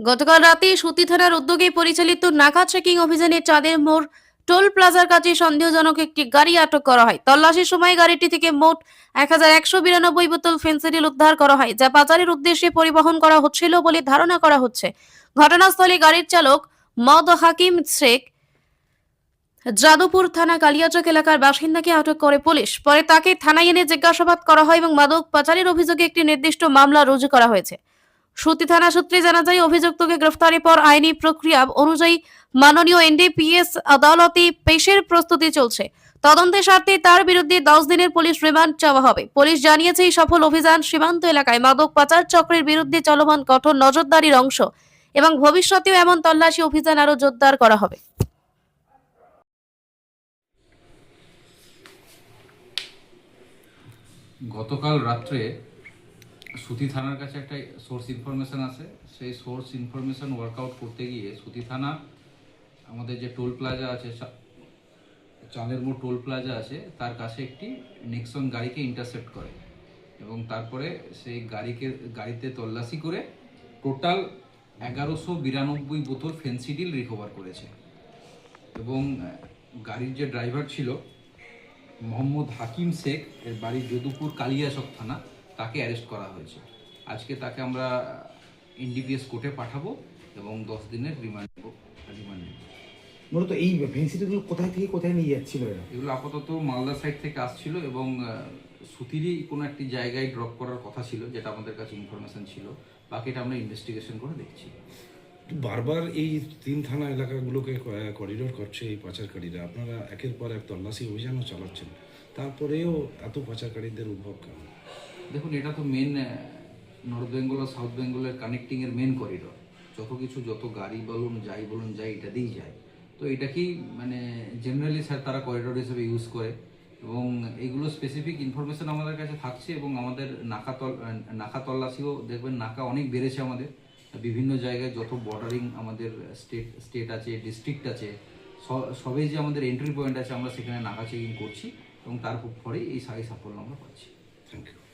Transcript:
গতকাল রাতে সুতি থানার উদ্যোগে পরিচালিত নাকা চেকিং অভিযানে চাঁদের মোড় টোল প্লাজার কাছে সন্দেহজনক একটি গাড়ি আটক করা হয়। তল্লাশির সময় গাড়িটি থেকে মোট এক হাজার একশো বিরানব্বই বোতল ফেন্সিডিল উদ্ধার করা হয়, যা পাচারের উদ্দেশ্যে পরিবহন করা হচ্ছিল বলে ধারণা করা হচ্ছে। ঘটনাস্থলে গাড়ির চালক মদ হাকিম শেখ যাদবপুর থানা কালিয়াচক এলাকার বাসিন্দাকে আটক করে পুলিশ। পরে তাকে থানায় এনে জিজ্ঞাসাবাদ করা হয় এবং মাদক পাচারের অভিযোগে একটি নির্দিষ্ট মামলা রুজু করা হয়েছে। সুতি থানা সূত্রে জানা যায়, অভিযুক্তকে গ্রেফতারের পর আইনি প্রক্রিয়া অনুযায়ী মাননীয় এনডিপিএস আদালতে পেশের প্রস্তুতি চলছে। তদন্তের স্বার্থে তার বিরুদ্ধে দশ দিনের পুলিশ রিমান্ড চাওয়া হবে। পুলিশ জানিয়েছে, এই সফল অভিযান সীমান্ত এলাকায় মাদক পাচার চক্রের বিরুদ্ধে চলমান কঠোর নজরদারির অংশ এবং ভবিষ্যতেও এমন তল্লাশি অভিযান আরও জোরদার করা হবে। গতকাল রাত্রে সুতি থানার কাছে একটা সোর্স ইনফরমেশন আছে। সেই সোর্স ইনফরমেশন ওয়ার্কআউট করতে গিয়ে সুতি থানা আমাদের যে টোল প্লাজা আছে চাঁদের মোড় টোল প্লাজা আছে, তার কাছে একটি নেক্সন গাড়িকে ইন্টারসেপ্ট করে এবং তারপরে সেই গাড়িকে, গাড়িতে তল্লাশি করে টোটাল এগারোশো বিরানব্বই বোতল ফেন্সিডিল রিকভার করেছে। এবং গাড়ির যে ড্রাইভার ছিল, মোহাম্মদ হাকিম শেখ, এর বাড়ি যদুপুর কালিয়াচক থানা। তাকে অ্যারেস্ট করা হয়েছে। আজকে তাকে আমরা এনডিপিএস কোর্টে পাঠাবো এবং দশ দিনের রিমান্ড নেব রিমান্ড নেব। মূলত এই ভেন্সিটিগুলো কোথায় থেকে কোথায় নিয়ে যাচ্ছিল এরা? এগুলো আপাতত মালদা সাইড থেকে আসছিল এবং সুতিরই কোনো একটি জায়গায় ড্রপ করার কথা ছিল যেটা আমাদের কাছে ইনফরমেশন ছিল। বাকিটা আমরা ইনভেস্টিগেশন করে দেখছি। বারবার এই তিন থানা এলাকাগুলোকে করিডোর করছে এই পাচারকারীরা। আপনারা একের পর এক তল্লাশি অভিযানও চালাচ্ছেন। তারপরেও এত পাচারকারীদের উদ্ভব কেন? দেখুন, এটা তো মেন নর্থ বেঙ্গল আর সাউথ বেঙ্গলের কানেক্টিং এর মেন করিডোর যত কিছু, যত গাড়ি বলুন, যাই বলুন, যাই, এটা দিয়েই যায়। তো এটাকেই মানে জেনারেলি স্যার তারা করিডোর হিসেবে ইউজ করে। এবং এগুলো স্পেসিফিক ইনফরমেশন আমাদের কাছে থাকছে এবং আমাদের নাকা তল নাকা তল্লাশিও দেখবেন, নাকা অনেক বেড়েছে আমাদের। বিভিন্ন জায়গায় যত বর্ডারিং আমাদের স্টেট স্টেট আছে ডিস্ট্রিক্ট আছে, স- সবই যে আমাদের এন্ট্রি পয়েন্ট আছে, আমরা সেখানে নাকা চেকিং করছি এবং তার ফলেই এই সাই সাফল্য আমরা পাচ্ছি। Thank you